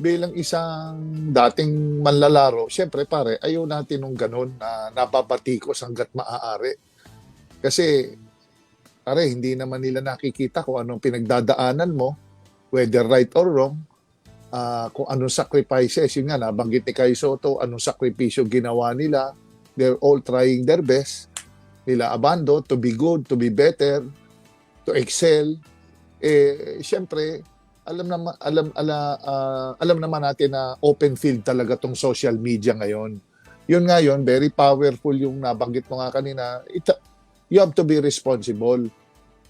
bilang isang dating manlalaro, syempre pare, ayaw natin nung ganun na nababatikos hanggat maaari. Kasi, pare, hindi naman nila nakikita kung anong pinagdadaanan mo, whether right or wrong, ah, kung anong sacrifices, yun nga, nabanggit ni Kai Soto, anong sakripisyo ginawa nila, they're all trying their best, nila Abando, to be good, to be better, to excel. Eh, syempre, alam naman alam ala, ah, alam naman natin na open field talaga tong social media ngayon. Yun nga yun, very powerful yung nabanggit mo nga kanina. It, you have to be responsible.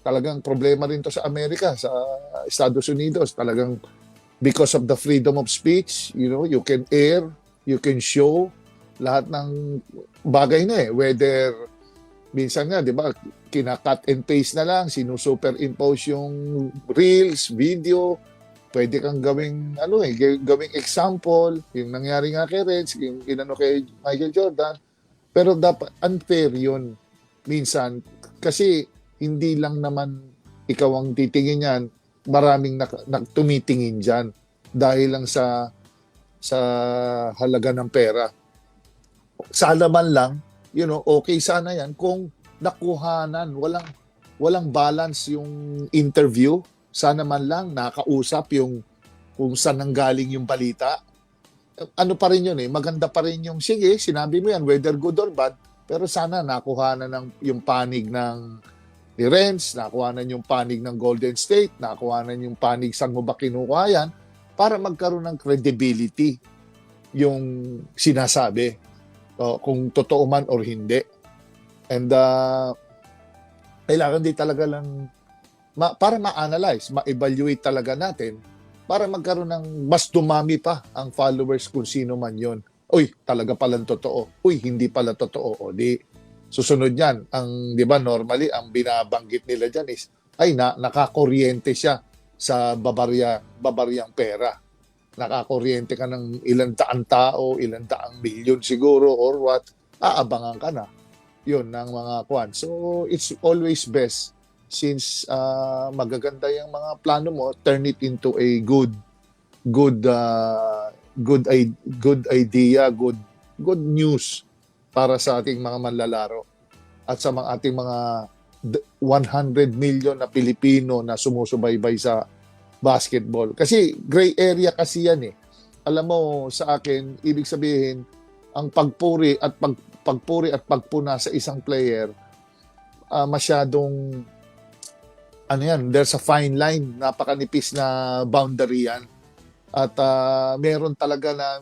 Talagang problema rin to sa Amerika, sa Estados Unidos. Talagang because of the freedom of speech, you know, you can air, you can show lahat ng bagay na eh. Whether minsan nga, di ba, kina-cut and paste na lang, sinusuperimpose yung reels, video, pwede kang gawing, ano eh, ga- gawing example, yung nangyari nga kay Reds, yung inano kay Michael Jordan, pero dapat unfair yun minsan, kasi hindi lang naman ikaw ang titingin yan, maraming nak- nak- dyan dahil lang sa sa halaga ng pera. Sana man lang, you know, okay sana yan kung nakuhanan, walang walang balance yung interview. Sana man lang nakausap yung kung saan nanggaling yung balita. Ano pa rin yun eh, maganda pa rin yung, sige, sinabi mo yan, whether good or bad, pero sana nakuhanan ng, yung panig ng ni Renz, nakuhanan yung panig ng Golden State, nakuhanan yung panig saan mo ba kinuha yan, para magkaroon ng credibility yung sinasabi o kung totoo man or hindi. And uh, kailangan din talaga lang ma- para ma-analyze, ma-evaluate talaga natin para magkaroon ng mas dumami pa ang followers kung sino man yon. Uy, talaga palang totoo. Uy, hindi pala totoo. O di, susunod yan. Ang, di ba, normally, ang binabanggit nila dyan is, ay, na, nakakuryente siya sa babarya, babaryang pera. Nakakuryente ka ng ilang taang tao, ilang taang milyon siguro, or what, aabangan ka na. Yun, ng mga kwan. So, it's always best since ah, magaganda yung mga plano mo, turn it into a good good uh, good good idea, good good news para sa ating mga manlalaro at sa mga ating mga d- 100 million na Pilipino na sumusubaybay sa basketball. Kasi gray area kasi yan eh. Alam mo sa akin, ibig sabihin ang pagpuri at pag, pagpuri at pagpuna sa isang player ah, masyadong ano yan, there's a fine line, napakanipis na boundary yan. At ah, meron talaga na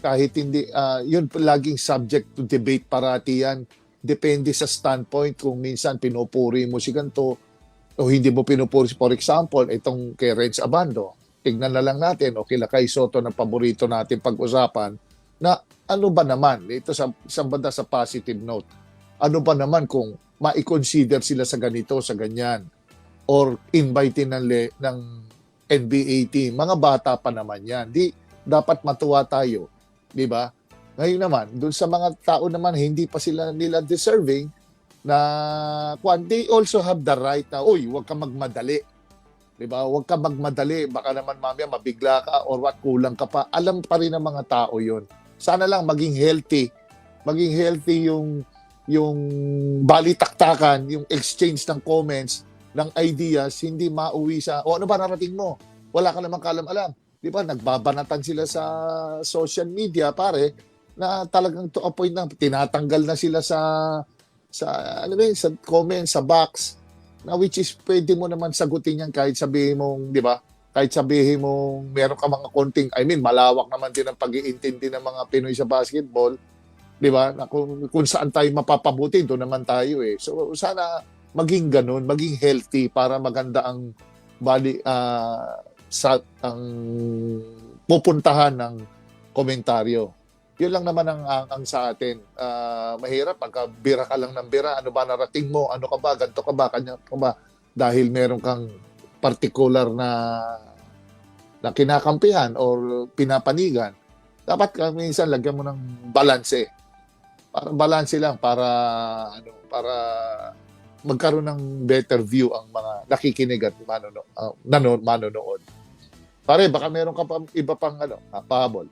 kahit hindi, ah, yun laging subject to debate parati yan. Depende sa standpoint kung minsan pinupuri mo si ganito o hindi mo pinupuri. For example, itong kay Renz Abando, tignan na lang natin o kila kay Soto na paborito natin pag-usapan na ano ba naman, ito sa, sa banda sa positive note, ano ba naman kung ma-consider sila sa ganito, sa ganyan, or invite ng, ng NBA team. Mga bata pa naman yan. Di, dapat matuwa tayo. Di ba? Ngayon naman, dun sa mga tao naman, hindi pa sila nila deserving na kwan, they also have the right na, uy, huwag ka magmadali. Di ba? Huwag ka magmadali. Baka naman mamaya mabigla ka or what, kulang ka pa. Alam pa rin ng mga tao yon. Sana lang maging healthy. Maging healthy yung yung balitaktakan, yung exchange ng comments, ng ideas, hindi mauwi sa, o ano ba narating mo? Wala ka namang kalam-alam. Di ba? Nagbabanatan sila sa social media, pare, na talagang to a point na tinatanggal na sila sa sa ano ba sa comment, sa box na which is pwede mo naman sagutin yan kahit sabihin mong, di ba? Kahit sabihin mong meron ka mga konting, I mean, malawak naman din ang pag-iintindi ng mga Pinoy sa basketball. Di ba? Na kung, kung saan tayo mapapabuti, doon naman tayo eh. So sana maging ganun, maging healthy para maganda ang bali ah, sa ang pupuntahan ng komentaryo. Yun lang naman ang, ang, ang sa atin. Ah, mahirap pagka bira ka lang ng bira. Ano ba narating mo? Ano ka ba? Ganto ka ba? Kanya ka ba? Dahil meron kang particular na na kinakampihan or pinapanigan. Dapat ka minsan lagyan mo ng balanse. Para balanse lang para ano para magkaroon ng better view ang mga nakikinig at manono, uh, nano, manonood. Pare, baka meron ka pa iba pang ano, ah, pahabol.